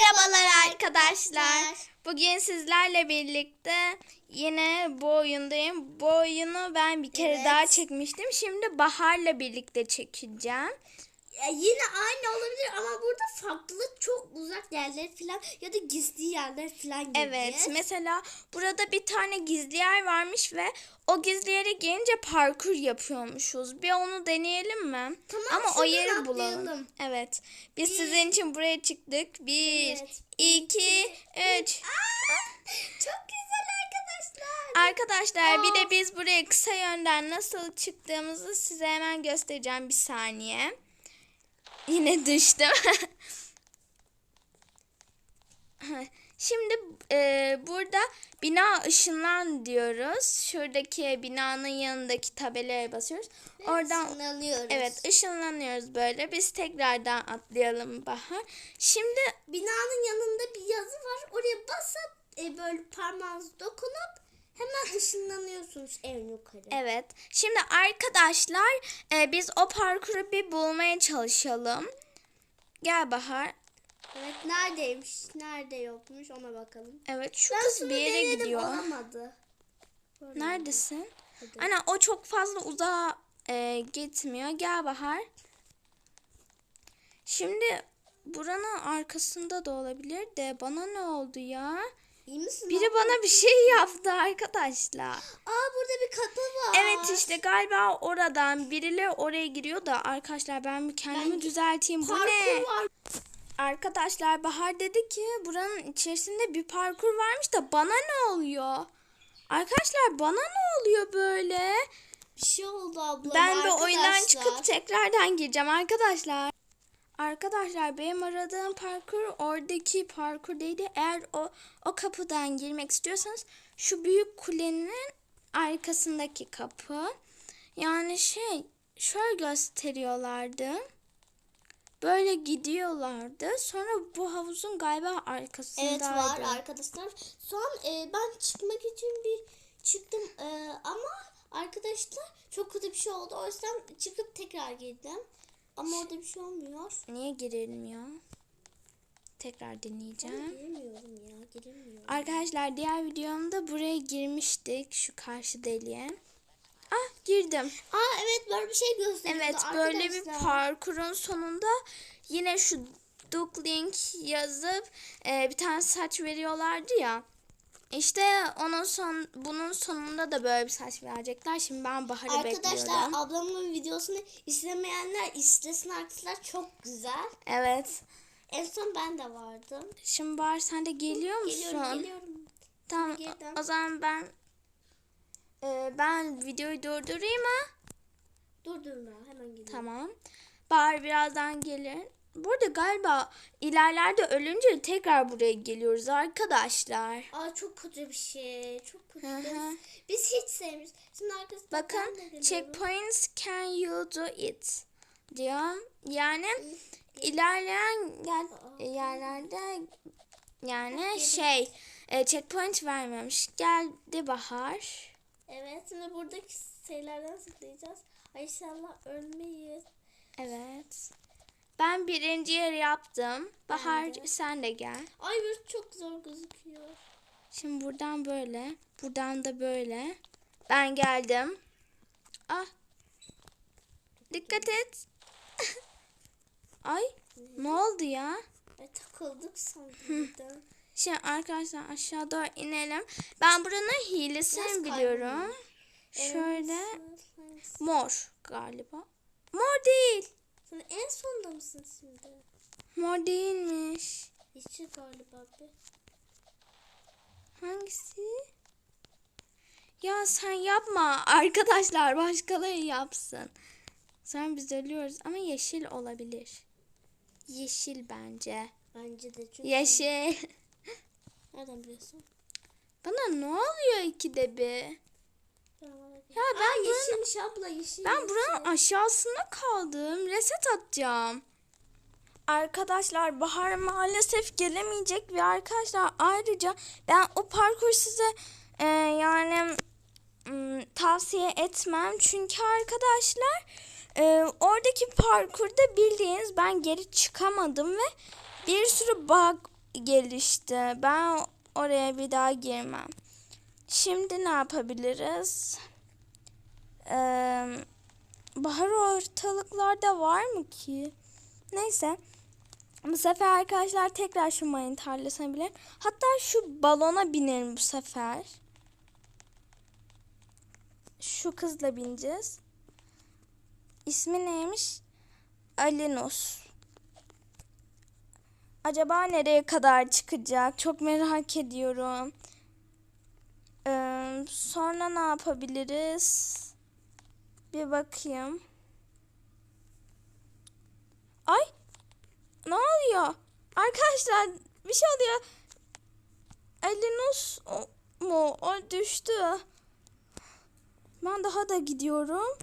Merhabalar arkadaşlar. Bugün sizlerle birlikte yine bu oyundayım. Bu oyunu ben bir kere Evet. daha çekmiştim. Şimdi Bahar'la birlikte çekeceğim. Ya yine aynı olabilir ama burada farklı çok uzak yerler falan ya da gizli yerler falan gibi. Evet, mesela burada bir tane gizli yer varmış ve o gizli yere gelince parkur yapıyormuşuz. Bir onu deneyelim mi? Tamam, Ama o yeri bulalım. atlayalım. Evet. Biz Bir- sizin için buraya çıktık. Bir, Evet. iki, üç. Çok güzel arkadaşlar. Arkadaşlar bir Aa. de biz buraya kısa yönden nasıl çıktığımızı size hemen göstereceğim bir saniye. Yine düştüm. Şimdi e, burada bina ışınlan diyoruz. Şuradaki binanın yanındaki tabelaya basıyoruz. Oradan alıyoruz. evet ışınlanıyoruz böyle. Biz tekrardan atlayalım Bahar. Şimdi Binanın yanında bir yazı var. Oraya basıp e, böyle parmağınızı dokunup hemen ışınlanıyorsunuz en yukarı. Evet. Şimdi arkadaşlar e, biz o parkuru bir bulmaya çalışalım. Gel Bahar. Evet neredeymiş, nerede yokmuş ona bakalım. Evet şu Ben kız bir yere denedim, gidiyor. Olamadı. Neredesin? Hadi. Ana o çok fazla uzağa e, gitmiyor. Gel Bahar. Şimdi buranın arkasında da olabilir de bana ne oldu ya? İyi misin? Biri bana bir şey yaptı arkadaşlar. Aa burada bir kapı var. Evet işte galiba oradan birileri oraya giriyor da arkadaşlar ben bir kendimi Ben- düzelteyim. Bu Parkur ne? var. Arkadaşlar Bahar dedi ki buranın içerisinde bir parkur varmış da bana ne oluyor? Arkadaşlar bana ne oluyor böyle? Bir şey oldu abla. Ben bir oyundan çıkıp tekrardan gireceğim arkadaşlar. Arkadaşlar benim aradığım parkur oradaki parkur değildi. Eğer o o kapıdan girmek istiyorsanız şu büyük kulenin arkasındaki kapı. Yani şey şöyle gösteriyorlardı. Böyle gidiyorlardı. Sonra bu havuzun galiba arkasındaydı. Evet var arkadaşlar. Son e, ben çıkmak için bir çıktım e, ama arkadaşlar çok kötü bir şey oldu. O yüzden çıkıp tekrar girdim. Ama orada bir şey olmuyor. Niye girilmiyor? Tekrar deneyeceğim. Giremiyorum ya giremiyorum. Arkadaşlar diğer videomda buraya girmiştik şu karşı deliğe. Ah girdim. Aa evet böyle bir şey gösteriyordu Evet böyle bir arkadaşlar. parkurun sonunda yine şu Duckling yazıp e, bir tane saç veriyorlardı ya. İşte onun son bunun sonunda da böyle bir saç verecekler. Şimdi ben Bahar'ı Arkadaşlar bekliyorum. ablamın videosunu izlemeyenler izlesin arkadaşlar çok güzel. Evet. En son ben de vardım. Şimdi Bahar sen de geliyor musun? Geliyorum geliyorum. Tamam. Girdim. O zaman ben e, ben videoyu durdurayım mı? Dur durma hemen geliyorum. Tamam. Bahar birazdan gelir. Burada galiba ilerlerde ölünce tekrar buraya geliyoruz arkadaşlar. Aa çok kötü bir şey. Çok kötü. Biz hiç sevmiyoruz. Şimdi arkadaşlar Bakın checkpoints can you do it diyor. Yani ilerleyen yer- yerlerde yani şey e, checkpoint vermemiş. Geldi Bahar. Evet şimdi buradaki şeylerden zıplayacağız. Ay inşallah ölmeyiz. Evet. Ben birinci yer yaptım. Bahar de. sen de gel. Ay bir çok zor gözüküyor. Şimdi buradan böyle. Buradan da böyle. Ben geldim. Ah. Dikkat et. Ay. Ne oldu ya? Ay takıldık sandım. Şimdi arkadaşlar aşağı doğru inelim. Ben buranın hilesini Biraz biliyorum. kaybolmuş. Şöyle Evet, mor galiba. Mor değil. Sen en sonda mısın şimdi? Mor değilmiş. Yeşil galiba bir. Hangisi? Ya sen yapma. Arkadaşlar başkaları yapsın. Sonra biz ölüyoruz ama yeşil olabilir. Yeşil bence. Bence de çünkü. Yeşil. Nereden biliyorsun? Bana ne oluyor ikide bir? Ya ben Aa, buranın- abla yeşil. Ben buranın aşağısında kaldım. Reset atacağım. Arkadaşlar Bahar maalesef gelemeyecek ve arkadaşlar ayrıca ben o parkur size e, yani m, tavsiye etmem. Çünkü arkadaşlar e, oradaki parkurda bildiğiniz ben geri çıkamadım ve bir sürü bug gelişti. Ben oraya bir daha girmem. Şimdi ne yapabiliriz? Ee, bahar ortalıklarda var mı ki? Neyse. Bu sefer arkadaşlar tekrar şu mayın tarlasına binelim. Hatta şu balona binelim bu sefer. Şu kızla bineceğiz. İsmi neymiş? Alinus. Acaba nereye kadar çıkacak? Çok merak ediyorum. Ee, sonra ne yapabiliriz? Bir bakayım. Ay! Ne oluyor? Arkadaşlar bir şey oluyor. Elinus mu? O düştü. Ben daha da gidiyorum.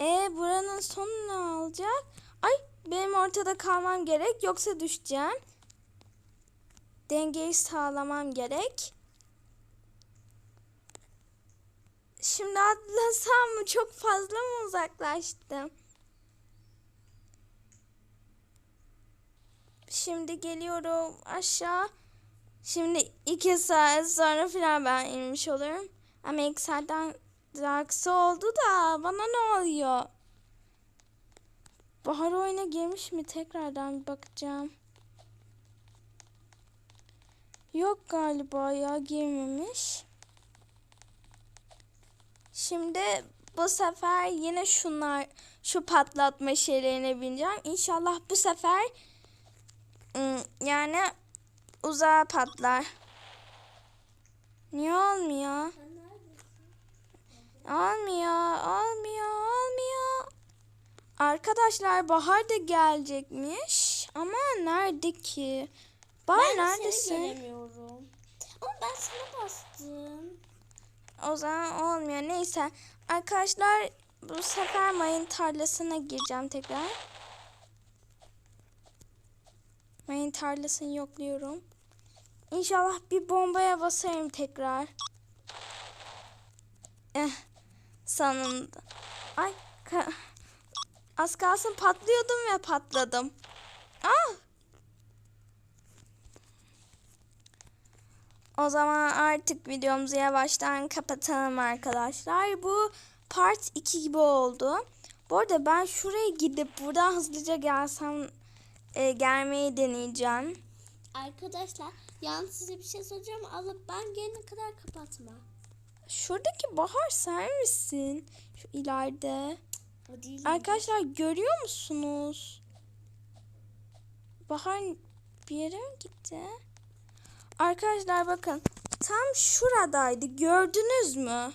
E buranın sonu ne olacak? Ay benim ortada kalmam gerek yoksa düşeceğim. Dengeyi sağlamam gerek. Şimdi atlasam mı? Çok fazla mı uzaklaştım? Şimdi geliyorum aşağı. Şimdi iki saat sonra falan ben inmiş olurum. Ama iki saatten daha kısa oldu da bana ne oluyor? Bahar oyuna girmiş mi? Tekrardan bir bakacağım. Yok galiba ya girmemiş. Şimdi bu sefer yine şunlar şu patlatma şeylerine bineceğim. İnşallah bu sefer ım, yani uzağa patlar. Niye olmuyor? Olmuyor, olmuyor, olmuyor. Arkadaşlar Bahar da gelecekmiş. Ama nerede ki? Bahar Ben seni neredesin? göremiyorum. Ama ben sana bastım. O zaman olmuyor. Neyse. Arkadaşlar bu sefer mayın tarlasına gireceğim tekrar. Mayın tarlasını yokluyorum. İnşallah bir bombaya basarım tekrar. Eh, sonunda. Ay, az kalsın patlıyordum ve patladım. Ah! O zaman artık videomuzu yavaştan kapatalım arkadaşlar. Bu part 2 gibi oldu. Bu arada ben şuraya gidip buradan hızlıca gelsem e, gelmeyi deneyeceğim. Arkadaşlar yalnız size bir şey soracağım. Alıp ben gelene kadar kapatma. Şuradaki bahar sen misin? Şu ileride. O değil. Arkadaşlar görüyor musunuz? Bahar bir yere mi gitti? Arkadaşlar bakın tam şuradaydı gördünüz mü?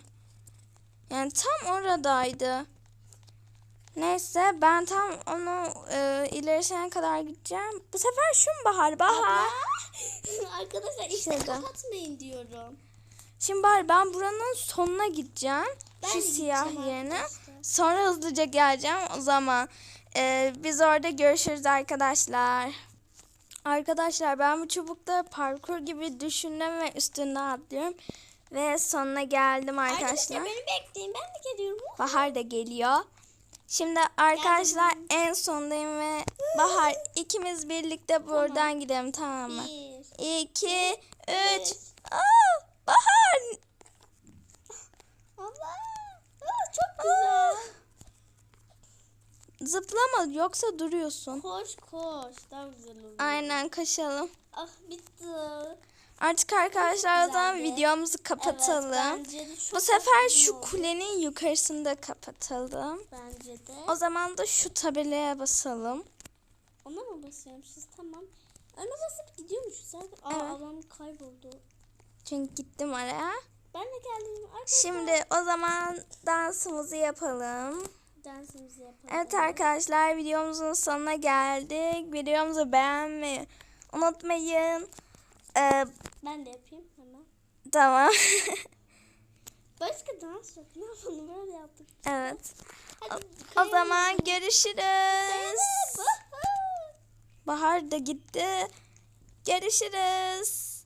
Yani tam oradaydı. Neyse ben tam onu e, ilerisine kadar gideceğim. Bu sefer şu mu Bahar? Bahar. Arkadaşlar işte kapatmayın diyorum. Şimdi Bahar ben buranın sonuna gideceğim. Ben şu siyah yerine. Sonra hızlıca geleceğim. O zaman e, biz orada görüşürüz arkadaşlar. Arkadaşlar ben bu çubukları parkur gibi düşündüm ve üstüne atlıyorum. Ve sonuna geldim arkadaşlar. Arkadaşlar beni bekleyin ben de geliyorum. Bahar da geliyor. Şimdi arkadaşlar en sondayım ve Bahar ikimiz birlikte buradan gidelim tamam mı? Bir. İki, üç. üç. Aa, Bahar! Allah. Aa, çok güzel. Zıplama yoksa duruyorsun. Koş koş. Daha güzel olur. Aynen kaşalım. Ah bitti. Artık arkadaşlar o zaman güzeldi. videomuzu kapatalım. Evet, Bu sefer şu oldu. kulenin yukarısında kapatalım. Bence de. O zaman da şu tabelaya basalım. Ona mı basıyormuşuz? Tamam. Ona basıp gidiyormuşuz zaten. Aa Evet. alan kayboldu. Çünkü gittim oraya. Ben de geldim. Arkadaşlar. Şimdi o zaman dansımızı yapalım. Dansımızı yapalım. Evet arkadaşlar videomuzun sonuna geldik. Videomuzu beğenmeyi unutmayın. Ee, Ben de yapayım hemen. tamam. Başka dans yok. Ne yapalım böyle yaptık. evet. Hadi O kayalım. zaman görüşürüz. Bahar da gitti. Görüşürüz.